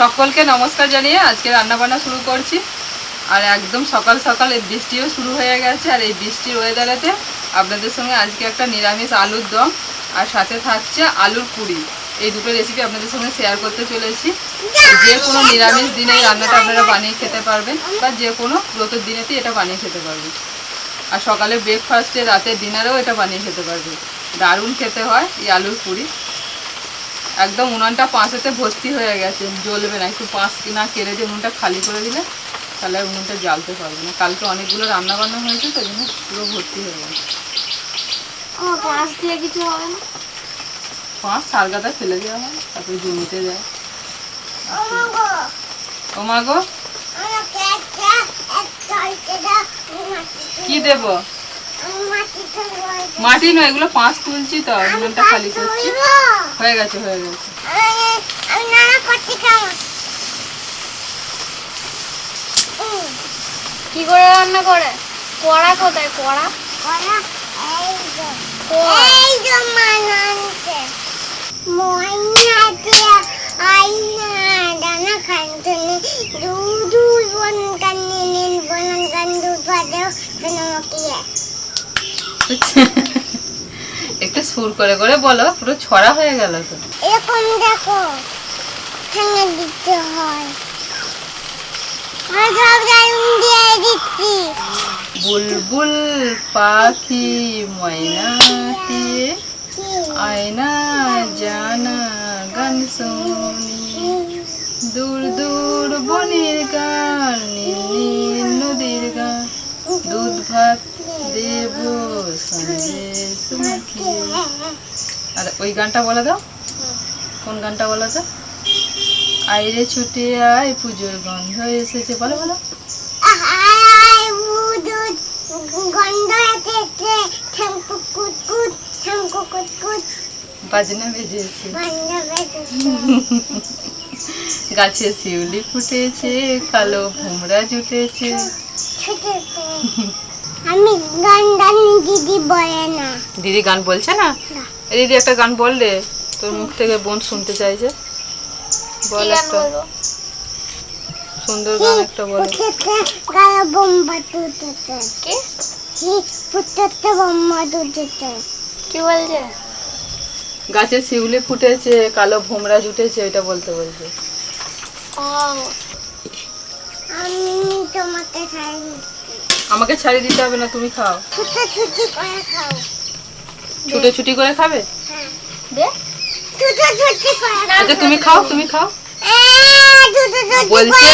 সকলকে নমস্কার জানিয়ে আজকে রান্না বান্না শুরু করছি। আর একদম সকাল সকাল এই বৃষ্টিও শুরু হয়ে গেছে, আর এই বৃষ্টির ওয়েদারেতে আপনাদের সঙ্গে আজকে একটা নিরামিষ আলুর দম, আর সাথে থাকছে আলুর পুরি। এই দুটো রেসিপি আপনাদের সঙ্গে শেয়ার করতে চলেছি। যে কোনো নিরামিষ দিনে রান্নাটা আপনারা বানিয়ে খেতে পারবেন, বা যে কোনো ব্রতের দিনেতেই এটা বানিয়ে খেতে পারবেন। আর সকালে ব্রেকফাস্টে রাতে ডিনারেও এটা বানিয়ে খেতে পারবেন। দারুণ খেতে হয় এই আলুর পুরি। একদম উনানটা পাঁচেতে ভর্তি হয়ে গেছে জ্বলবে না একটু পাঁচ কিনা কেড়ে দিয়ে উনুনটা খালি করে দিলে তাহলে আর উনুনটা জ্বালতে পারবে না। কালকে অনেকগুলো রান্না বান্না হয়েছে তো জন্য পুরো ভর্তি হয়ে গেছে। পাঁচ দিয়ে কিছু হবে না? পাঁচ সারগাদা ফেলে দেওয়া হয় তারপরে জমিতে যায়। ওমাগো ও মা গো! কি দেব? মাটি নয় এগুলো পাঁচ তুলছি তো উনুনটা খালি করছি। হয়ে গেছে হয়ে গেছে। আমি নানা করতে কেমন? কি করে রান্না করে? কড়া কোথায় কড়া? দুধু বন কান্নি নিন বনন গন্ধু পাদে ফেনমকিয়ে একটু সুর করে করে বলো পুরো ছড়া হয়ে গেল তো। এরকম দেখো ভেঙে দিতে হয়। দিয়ে বুলবুল পাখি ময়নাকে আয়না জানা গান শুনি। দূর দূর বনের গান নীল নদীর গান দুধ ভাত আর ওই গানটা বলে দাও। কোন গানটা বলো তো? আইরে ছুটে আয়, পুজোর গন্ধ এসেছে। বলো বলো। বাজনা বেজেছে। গাছে শিউলি ফুটেছে, কালো ভুমরা জুটেছে। আমি গান গান দিদি বলে না। দিদি গান বলছে না? দিদি একটা গান বল রে তোর মুখ থেকে বোন শুনতে চাইছে। বল একটা। সুন্দর গান একটা বল। গায়ে বোম্বা তুটেছে কি? হি ফুটেছে বোম্বা তুটেছে কি বলছে? গাছে শিউলি ফুটেছে কালো ভুমরা জুটেছে এটা বলতে বলছে। ও। আমি তোমাকে ছাড়ি আমাকে ছাড়িয়ে দিতে হবে না তুমি খাও। ছুটে ছুটি করে খাও। ছুটে করে খাবে? হ্যাঁ। দে। ছুটে করে আচ্ছা তুমি খাও। তুমি খাও। বলছে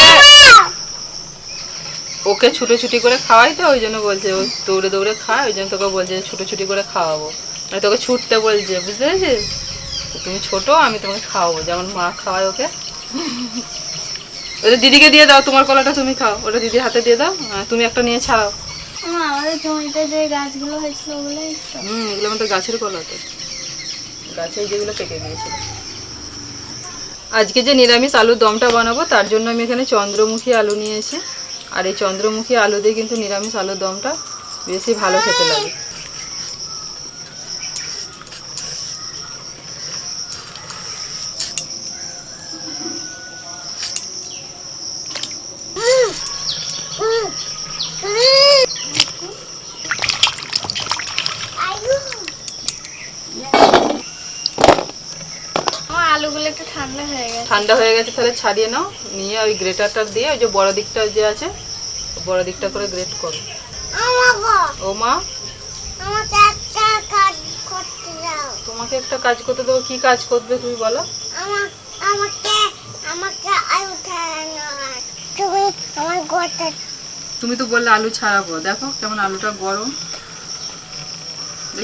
ওকে ছুটো ছুটি করে খাওয়াই তো ওই জন্য বলছে ও দৌড়ে দৌড়ে খায় ওই জন্য তোকে বলছে ছুটো ছুটি করে খাওয়াবো। মানে তোকে ছুটতে বলছে বুঝতে পেরেছিস? তুমি ছোট আমি তোমাকে খাওয়াবো যেমন মা খাওয়ায় ওকে। ওটা দিদিকে দিয়ে দাও তোমার কলাটা তুমি খাও। ওটা দিদির হাতে দিয়ে দাও তুমি একটা নিয়ে ছাড়াও। আমাদের জমিতে যে গাছগুলো হয়েছিল ওগুলোই হুম এগুলো আমাদের গাছের কলা তো। গাছে যেগুলো পেকে গিয়েছিল আজকে যে নিরামিষ আলুর দমটা বানাবো তার জন্য আমি এখানে চন্দ্রমুখী আলু নিয়েছি। আর এই চন্দ্রমুখী আলু দিয়ে কিন্তু নিরামিষ আলুর দমটা বেশি ভালো খেতে লাগে হুম, হুম। আয়ু, আমার আলুগুলো একটু ঠান্ডা হয়ে গেছে। ঠান্ডা হয়ে গেছে তাহলে ছাড়িয়ে নাও। নিয়ে ওই গ্রেটারটা দিয়ে ওই যে বড় দিকটা যে আছে বড় দিকটা করে গ্রেট করো। ও মা তোমাকে একটা কাজ করতে দেবো। কি কাজ করবে তুমি বলো? আমাকে আমাকে আলু তুমি আমার গোটা তুমি তো বললে আলু ছাড়াবো। দেখো কেমন আলুটা গরম?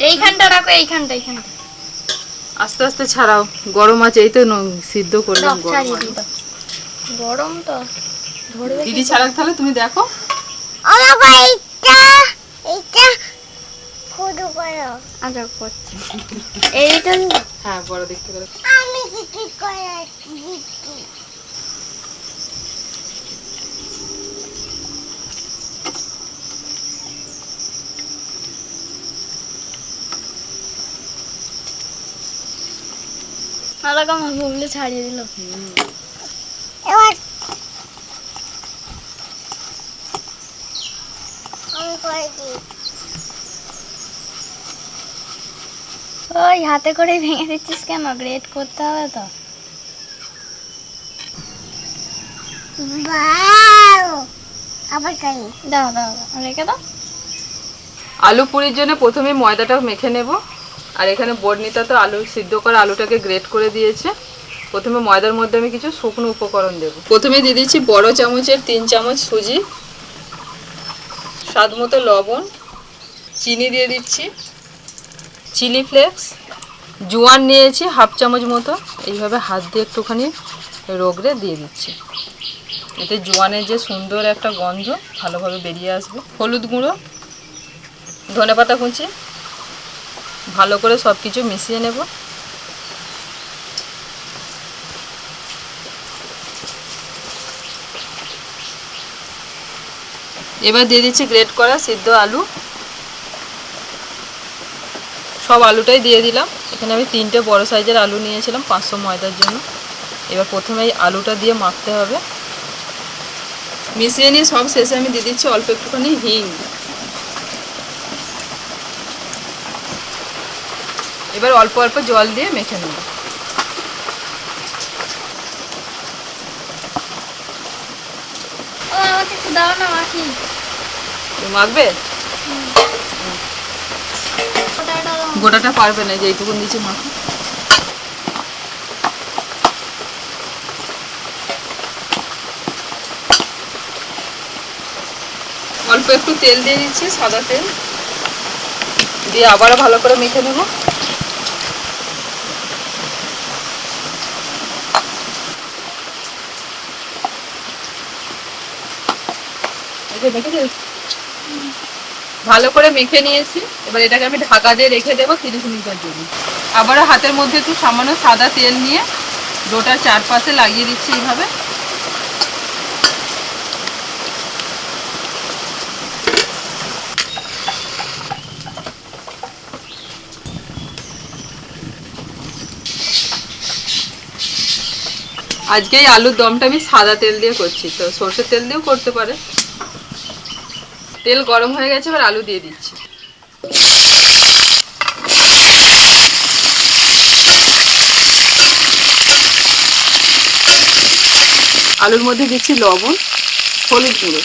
এইখানটা রাখো এইখানটা এইখানটা। আস্তে আস্তে ছাড়াও গরম আছে এই তো ন- সিদ্ধ করলাম গরম তো দিদি ছাড়াক তাহলে তুমি দেখো। আচ্ছা করছি। এইটা হ্যাঁ বড় দেখতে আমি আলাদা আমার ছাড়িয়ে দিল। এবার ওই হাতে করে ভেঙে দিচ্ছিস কেন? গ্রেট করতে হবে তো। আবার দাও দাও দাও, রেখে দাও। আলু পুরির জন্য প্রথমে ময়দাটা মেখে নেব। আর এখানে বর্ণিতা তো আলু সিদ্ধ করা আলুটাকে গ্রেট করে দিয়েছে। প্রথমে ময়দার মধ্যে আমি কিছু শুকনো উপকরণ দেব। প্রথমে দিয়ে দিচ্ছি বড় চামচের তিন চামচ সুজি স্বাদ মতো লবণ চিনি দিয়ে দিচ্ছি চিলি ফ্লেক্স জোয়ান নিয়েছি হাফ চামচ মতো। এইভাবে হাত দিয়ে একটুখানি রোগড়ে দিয়ে দিচ্ছি। এতে জোয়ানের যে সুন্দর একটা গন্ধ ভালোভাবে বেরিয়ে আসবে। হলুদ গুঁড়ো ধনে পাতা কুচি ভালো করে সব কিছু মিশিয়ে নেব। এবার দিয়ে দিচ্ছি গ্রেট করা সিদ্ধ আলু। সব আলুটাই দিয়ে দিলাম। এখানে আমি তিনটে বড় সাইজের আলু নিয়েছিলাম পাঁচশো ময়দার জন্য। এবার প্রথমে এই আলুটা দিয়ে মাখতে হবে। মিশিয়ে নিয়ে সব শেষে আমি দিয়ে দিচ্ছি অল্প একটুখানি হিং। এবার অল্প অল্প জল দিয়ে মেখে নেব। দাও না মাখি। মাখবে। গোটাটা পারবে না যে এইটুকুন দিচ্ছি মাখো। অল্প একটু তেল দিয়ে দিচ্ছি সাদা তেল। দিয়ে আবারও ভালো করে মেখে নেব এই যে মেখেছিস? ভালো করে মেখে নিয়েছি। এবার এটাকে আমি ঢাকা দিয়ে রেখে দেবো তিরিশ মিনিটের জন্য। আবারও হাতের মধ্যে একটু সামান্য সাদা তেল নিয়ে ডোটার চারপাশে লাগিয়ে দিচ্ছি এইভাবে। আজকে এই আলুর দমটা আমি সাদা তেল দিয়ে করছি, তো সর্ষের তেল দিয়েও করতে পারে। তেল গরম হয়ে গেছে, এবার আলু দিয়ে দিচ্ছি। আলুর মধ্যে দিচ্ছি লবণ, হলুদ গুঁড়ো।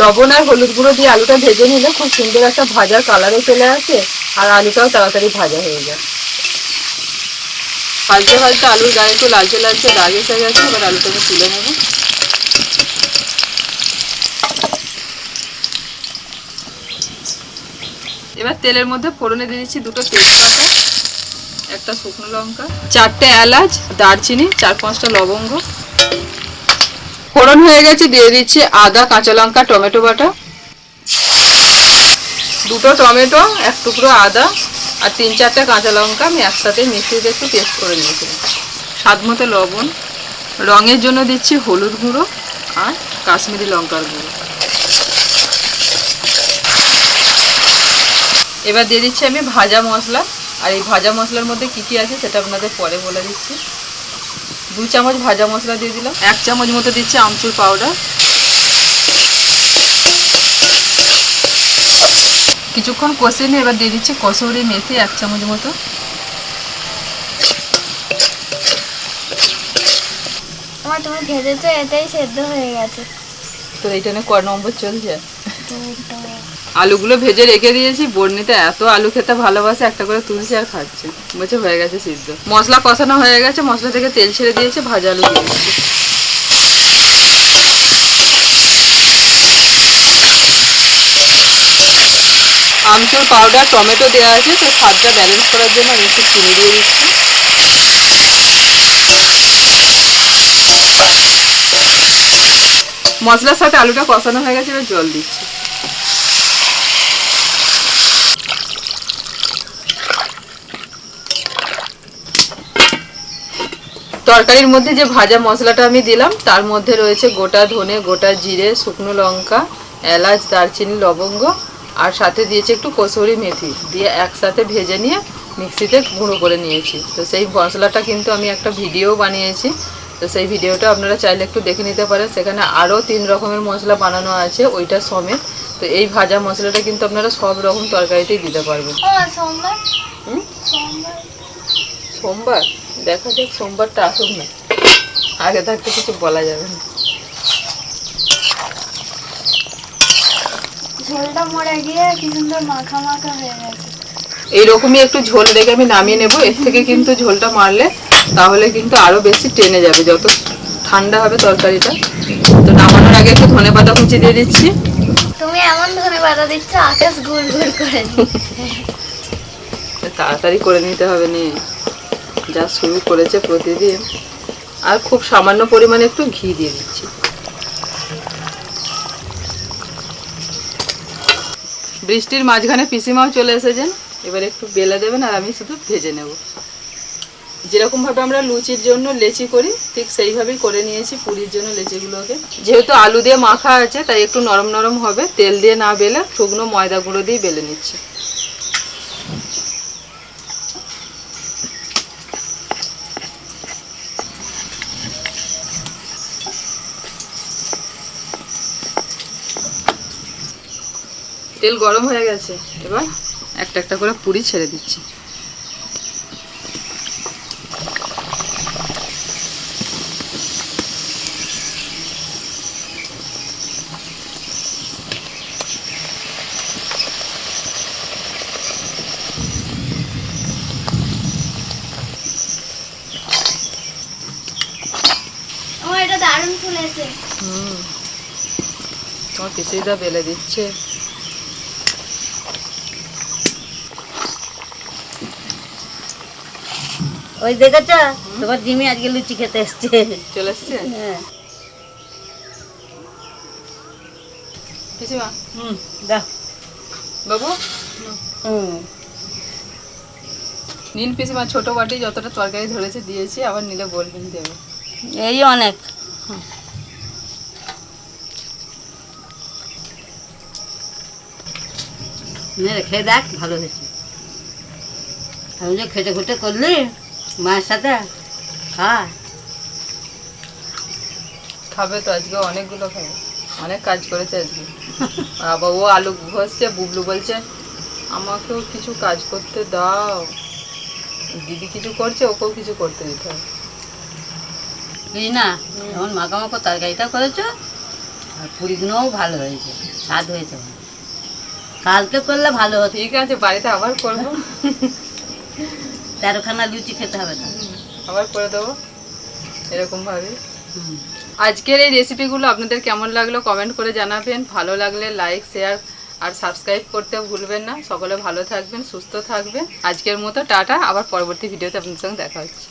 লবণ আর হলুদ গুঁড়ো দিয়ে আলুটা ভেজে নিলে খুব সুন্দর একটা ভাজার কালারও চলে আসে, আর আলুটাও তাড়াতাড়ি ভাজা হয়ে যায়। পাল্টে পাল্টে আলুর গায়ে একটু লালচে লালচে দাগ এসে গেছে, এবার আলুটাকে তুলে নেব। এবার তেলের মধ্যে ফোড়নে দিয়ে দিচ্ছি দুটো তেজপাতা, একটা শুকনো লঙ্কা, চারটে এলাচ, দারচিনি, চার পাঁচটা লবঙ্গ। ফোড়ন হয়ে গেছে, দিয়ে দিচ্ছি আদা, কাঁচা লঙ্কা, টমেটো বাটা। দুটো টমেটো, এক টুকরো আদা আর তিন চারটে কাঁচা লঙ্কা আমি একসাথে মিক্সিতে একটু পেস্ট করে নিয়েছিলাম। স্বাদ মতো লবণ। রঙের জন্য দিচ্ছি হলুদ গুঁড়ো আর কাশ্মীরি লঙ্কার গুঁড়ো। এবার দিয়ে দিচ্ছি আমি ভাজা মশলা। আর এই ভাজা মশলার মধ্যে কি কি আছে সেটা আপনাদের পরে বলে দিচ্ছি। দু চামচ ভাজা মশলা দিয়ে দিলাম। এক চামচ মতো দিচ্ছি আমচুর পাউডার। কিছুক্ষণ কষিয়ে নিয়ে এবার দিয়ে দিচ্ছি কসুরি মেথি এক চামচ মতো। আমার তুমি ভেজেছো এটাই সেদ্ধ হয়ে গেছে। তো এইটা নিয়ে ক নম্বর চলছে? আলুগুলো ভেজে রেখে দিয়েছি বর্ণিতে এত আলু খেতে ভালোবাসে একটা করে তুলছে আর খাচ্ছে। বলছে হয়ে গেছে সিদ্ধ। মশলা কষানো হয়ে গেছে মশলা থেকে তেল ছেড়ে দিয়েছে ভাজা আলু দিয়ে আমচুর পাউডার টমেটো দেওয়া আছে, তো স্বাদটা ব্যালেন্স করার জন্য আমি একটু চিনি দিয়ে দিচ্ছি। মশলার সাথে আলুটা কষানো হয়ে গেছে, এবার জল দিচ্ছি। তরকারির মধ্যে যে ভাজা মশলাটা আমি দিলাম, তার মধ্যে রয়েছে গোটা ধনে, গোটা জিরে, শুকনো লঙ্কা, এলাচ, দারচিনি, লবঙ্গ আর সাথে দিয়েছি একটু কসুরি মেথি। দিয়ে একসাথে ভেজে নিয়ে মিক্সিতে গুঁড়ো করে নিয়েছি। তো সেই মশলাটা কিন্তু আমি একটা ভিডিও বানিয়েছি। তো সেই ভিডিওটা আপনারা চাইলে একটু দেখে নিতে পারেন। সেখানে আরও তিন রকমের মশলা বানানো আছে ওইটা সমেত। তো এই ভাজা মশলাটা কিন্তু আপনারা সব রকম তরকারিতেই দিতে পারবেন। সোমবার? দেখা যাক সোমবারটা আসুক না। আগে থাকতে কিছু বলা যাবে না। ঝোলটা মরে গিয়ে কি সুন্দর মাখা মাখা হয়ে গেছে। এইরকমই একটু ঝোল রেখে আমি নামিয়ে নেব। এর থেকে কিন্তু ঝোলটা মারলে তাহলে কিন্তু আরও বেশি টেনে যাবে। যত ঠান্ডা হবে তরকারিটা। তো নামানোর আগে একটু ধনে পাতা কুচি দিয়ে দিচ্ছি। তুমি এমন ধনে বাটা দিচ্ছ আকাশ গুল গুল করে তাড়াতাড়ি করে নিতে হবে নি। যা শুরু করেছে প্রতিদিন। আর খুব সামান্য পরিমাণে একটু ঘি দিয়ে দিচ্ছি। বৃষ্টির মাঝখানে পিসিমাও চলে এসেছেন। এবার একটু বেলে দেবেন আর আমি শুধু ভেজে নেব। যেরকমভাবে আমরা লুচির জন্য লেচি করি, ঠিক সেইভাবেই করে নিয়েছি পুরীর জন্য লেচিগুলোকে। যেহেতু আলু দিয়ে মাখা আছে, তাই একটু নরম নরম হবে। তেল দিয়ে না বেলে শুকনো ময়দা গুঁড়ো দিয়ে বেলে নিচ্ছি। তেল গরম হয়ে গেছে এবার একটা একটা করে পুরি ছেড়ে দিচ্ছি। দারুণ ফুলেছে। হুম। তোমার পিসিদা বেলে দিচ্ছে। ওই দেখেছ? তোমার জিমি আজকে লুচি খেতে এসছে। চলে এসছে? হ্যাঁ। হুম দাও। বাবু? হুম। নীল পিসিমা ছোট বাটি যতটা তরকারি ধরেছে দিয়েছি আবার নিলে বলবেন দেবে। এই অনেক। খেয়ে দেখ ভালো হয়েছে। আমি যে খেটে খুটে করলি মায়ের সাথে? খা খাবে তো আজকে অনেকগুলো খাবে। অনেক কাজ করেছে আজকে। আবার ও আলু ঘষছে বুবলু বলছে আমাকেও কিছু কাজ করতে দাও। দিদি কিছু করছে ওকেও কিছু করতে দিতে হবে। না যেমন মাখা মাখো তরকারিটা করেছ আর পুরিগুলোও ভালো হয়েছে স্বাদ হয়েছে। কালকে করলে ভালো হতো। ঠিক আছে বাড়িতে আবার করব। তেরোখানা লুচি খেতে হবে না। আবার করে দেবো এরকমভাবে ভাবে। আজকের এই রেসিপিগুলো আপনাদের কেমন লাগল কমেন্ট করে জানাবেন। ভালো লাগলে লাইক শেয়ার আর সাবস্ক্রাইব করতে ভুলবেন না। সকলে ভালো থাকবেন সুস্থ থাকবেন। আজকের মতো টাটা আবার পরবর্তী ভিডিওতে আপনাদের সঙ্গে দেখা হচ্ছে।